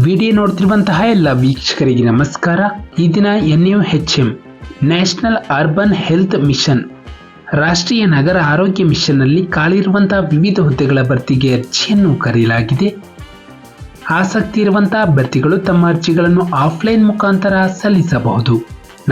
Video ನೋಡ್ತಿರುವಂತಹ ಎಲ್ಲ ವೀಕ್ಷಕರಿಗೆ ನಮಸ್ಕಾರ. ಈ ದಿನ N U H M, national urban health mission, ರಾಷ್ಟ್ರೀಯ ನಗರ ಆರೋಗ್ಯ ಮಿಷನ್ನಲ್ಲಿ ಕಾಲಿರುವಂತಹ ವಿವಿಧ ಹುದ್ದೆಗಳ ಭರ್ತಿಗೆ ಅರ್ಜಿಯನ್ನು ಕರೆಯಲಾಗಿದೆ. ಆಸಕ್ತಿ ಇರುವಂತಹ ಅಭ್ಯರ್ಥಿಗಳು ತಮ್ಮ ಅರ್ಜಿಗಳನ್ನು ಆಫ್ಲೈನ್ ಮುಖಾಂತರ ಸಲ್ಲಿಸಬಹುದು.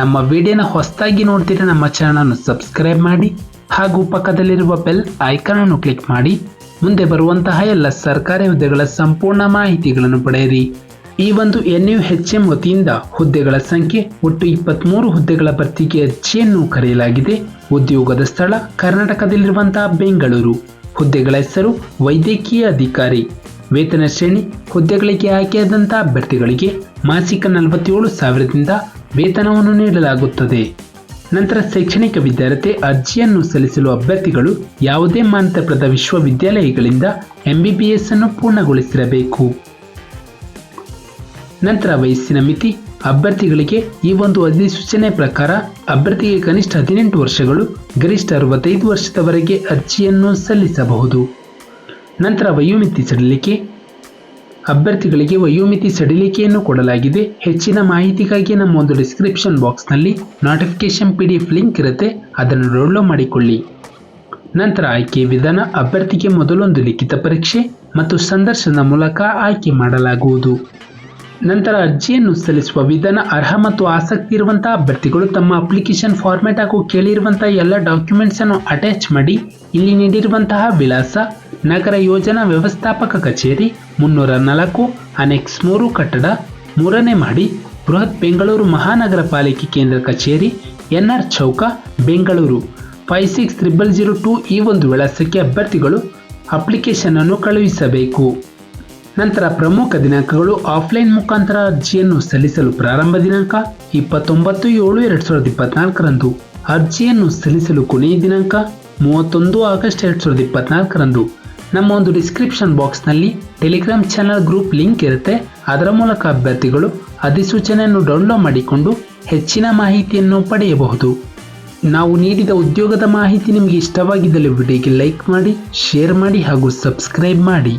ನಮ್ಮ ವಿಡಿಯೋನ ಹೊಸದಾಗಿ ನೋಡ್ತಿದ್ರೆ ನಮ್ಮ ಚಾನಲ್ ಸಬ್ಸ್ಕ್ರೈಬ್ ಮಾಡಿ ಹಾಗೂ ಪಕ್ಕದಲ್ಲಿರುವ ಬೆಲ್ ಐಕಾನ್ ಅನ್ನು ಕ್ಲಿಕ್ ಮಾಡಿ. ಮುಂದೆ ಬರುವಂತಹ ಎಲ್ಲ ಸರ್ಕಾರಿ ಹುದ್ದೆಗಳ ಸಂಪೂರ್ಣ ಮಾಹಿತಿಗಳನ್ನು ಪಡೆಯಿರಿ. ಈ ಒಂದು ಎನ್ ಯು ಹೆಚ್ ಎಂ ವತಿಯಿಂದ ಹುದ್ದೆಗಳ ಸಂಖ್ಯೆ ಒಟ್ಟು ಇಪ್ಪತ್ತ್ಮೂರು ಹುದ್ದೆಗಳ ಭರ್ತಿಗೆ ಅರ್ಜಿಯನ್ನು ಕರೆಯಲಾಗಿದೆ. ಉದ್ಯೋಗದ ಸ್ಥಳ ಕರ್ನಾಟಕದಲ್ಲಿರುವಂತಹ ಬೆಂಗಳೂರು. ಹುದ್ದೆಗಳ ಹೆಸರು ವೈದ್ಯಕೀಯ ಅಧಿಕಾರಿ. ವೇತನ ಶ್ರೇಣಿ ಹುದ್ದೆಗಳಿಗೆ ಆಯ್ಕೆಯಾದಂತಹ ಅಭ್ಯರ್ಥಿಗಳಿಗೆ ಮಾಸಿಕ ನಲವತ್ತೇಳು ಸಾವಿರದಿಂದ ವೇತನವನ್ನು ನೀಡಲಾಗುತ್ತದೆ. ನಂತರ ಶೈಕ್ಷಣಿಕ ವಿದ್ಯಾರ್ಥಿ ಅರ್ಜಿಯನ್ನು ಸಲ್ಲಿಸಲು ಅಭ್ಯರ್ಥಿಗಳು ಯಾವುದೇ ಮಾನ್ಯತಾಪ್ರದ ವಿಶ್ವವಿದ್ಯಾಲಯಗಳಿಂದ ಎಂಬಿಬಿಎಸ್ ಅನ್ನು ಪೂರ್ಣಗೊಳಿಸಿರಬೇಕು. ನಂತರ ವಯಸ್ಸಿನ ಮಿತಿ, ಅಭ್ಯರ್ಥಿಗಳಿಗೆ ಈ ಒಂದು ಅಧಿಸೂಚನೆ ಪ್ರಕಾರ ಅಭ್ಯರ್ಥಿಗೆ ಕನಿಷ್ಠ ಹದಿನೆಂಟು ವರ್ಷಗಳು, ಗರಿಷ್ಠ ಅರವತ್ತೈದು ವರ್ಷದವರೆಗೆ ಅರ್ಜಿಯನ್ನು ಸಲ್ಲಿಸಬಹುದು. ನಂತರ ವಯೋಮಿತಿ ಸಡಿಲಿಕೆ ಅಭ್ಯರ್ಥಿಗಳಿಗೆ ವಯೋಮಿತಿ ಸಡಿಲಿಕೆಯನ್ನು ಕೊಡಲಾಗಿದೆ. ಹೆಚ್ಚಿನ ಮಾಹಿತಿಗಾಗಿ ನಮ್ಮ ಒಂದು ಡಿಸ್ಕ್ರಿಪ್ಷನ್ ಬಾಕ್ಸ್ನಲ್ಲಿ notification P D F link ಇರುತ್ತೆ. ಅದನ್ನು ಡೌನ್ಲೋಡ್ ಮಾಡಿಕೊಳ್ಳಿ. ನಂತರ ಆಯ್ಕೆ ವಿಧಾನ, ಅಭ್ಯರ್ಥಿಗೆ ಮೊದಲೊಂದು ಲಿಖಿತ ಪರೀಕ್ಷೆ ಮತ್ತು ಸಂದರ್ಶನದ ಮೂಲಕ ಆಯ್ಕೆ ಮಾಡಲಾಗುವುದು. ನಂತರ ಅರ್ಜಿಯನ್ನು ಸಲ್ಲಿಸುವ ವಿಧಾನ ಅರ್ಹ ಮತ್ತು ಆಸಕ್ತಿ ಇರುವಂತಹ ಅಭ್ಯರ್ಥಿಗಳು ತಮ್ಮ ಅಪ್ಲಿಕೇಶನ್ ಫಾರ್ಮ್ಯಾಟ್ ಹಾಗೂ ಕೇಳಿರುವಂತಹ ಎಲ್ಲ ಡಾಕ್ಯುಮೆಂಟ್ಸ್ ಅನ್ನು ಅಟ್ಯಾಚ್ ಮಾಡಿ ಇಲ್ಲಿ ನೀಡಿರುವಂತಹ ವಿಳಾಸ ನಗರ ಯೋಜನಾ ವ್ಯವಸ್ಥಾಪಕ ಕಚೇರಿ ಮುನ್ನೂರ ನಾಲ್ಕು ಅನೆಕ್ಸ್ ಮೂರು ಕಟ್ಟಡ ಮೂರನೇ ಮಾಡಿ ಬೃಹತ್ ಬೆಂಗಳೂರು ಮಹಾನಗರ ಪಾಲಿಕೆ ಕೇಂದ್ರ ಕಚೇರಿ ಎನ್ಆರ್ ಚೌಕ, Bengaluru. Five six triple zero two ಈ ಒಂದು ವಿಳಾಸಕ್ಕೆ ಅಭ್ಯರ್ಥಿಗಳು ಅಪ್ಲಿಕೇಶನ್ ಅನ್ನು ಕಳುಹಿಸಬೇಕು. ನಂತರ ಪ್ರಮುಖ ದಿನಾಂಕಗಳು ಆಫ್ಲೈನ್ ಮುಖಾಂತರ ಅರ್ಜಿಯನ್ನು ಸಲ್ಲಿಸಲು ಪ್ರಾರಂಭ ದಿನಾಂಕ ಇಪ್ಪತ್ತೊಂಬತ್ತು ಏಳು ಎರಡು ಸಾವಿರದ ಇಪ್ಪತ್ನಾಲ್ಕರಂದು. ಅರ್ಜಿಯನ್ನು ಸಲ್ಲಿಸಲು ಕೊನೆಯ ದಿನಾಂಕ ಮೂವತ್ತೊಂದು ಆಗಸ್ಟ್ ಎರಡು ಸಾವಿರದ ಇಪ್ಪತ್ನಾಲ್ಕರಂದು. ನಮ್ಮ ಒಂದು ಡಿಸ್ಕ್ರಿಪ್ಷನ್ ಬಾಕ್ಸ್ನಲ್ಲಿ ಟೆಲಿಗ್ರಾಮ್ ಚಾನಲ್ ಗ್ರೂಪ್ ಲಿಂಕ್ ಇರುತ್ತೆ. ಅದರ ಮೂಲಕ ಅಭ್ಯರ್ಥಿಗಳು ಅಧಿಸೂಚನೆಯನ್ನು ಡೌನ್ಲೋಡ್ ಮಾಡಿಕೊಂಡು ಹೆಚ್ಚಿನ ಮಾಹಿತಿಯನ್ನು ಪಡೆಯಬಹುದು. ನಾವು ನೀಡಿದ ಉದ್ಯೋಗದ ಮಾಹಿತಿ ನಿಮಗೆ ಇಷ್ಟವಾಗಿದ್ದಲ್ಲಿ ವಿಡಿಯೋಗೆ ಲೈಕ್ ಮಾಡಿ, ಶೇರ್ ಮಾಡಿ ಹಾಗೂ ಸಬ್ಸ್ಕ್ರೈಬ್ ಮಾಡಿ.